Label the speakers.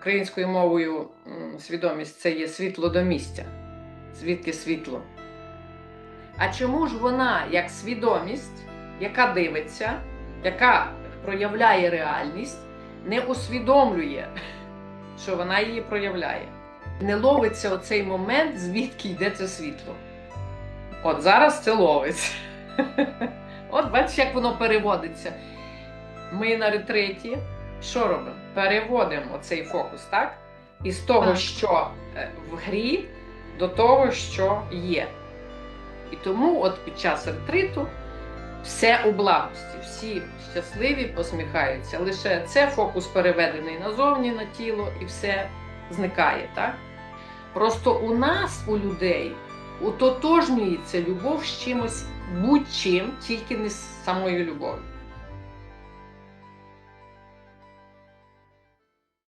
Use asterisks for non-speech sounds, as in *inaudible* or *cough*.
Speaker 1: Українською мовою свідомість це є світло до місця. Звідки світло? А чому ж вона, як свідомість, яка дивиться, яка проявляє реальність, не усвідомлює, *laughs* що вона її проявляє? Не ловиться оцей момент, звідки йде це світло. От зараз це ловиться. *laughs* От бачиш, як воно переводиться. Ми на ретриті що робимо? Переводимо оцей фокус, так? Із того,
Speaker 2: Так.
Speaker 1: що е, в грі, до того, що є. І тому, от під час ретриту, все у благості, всі щасливі, посміхаються. Лише це фокус переведений назовні на тіло і все зникає, так? Просто у нас, у людей, утотожнюється любов з чимось будь-чим, тільки не з самою любов'ю.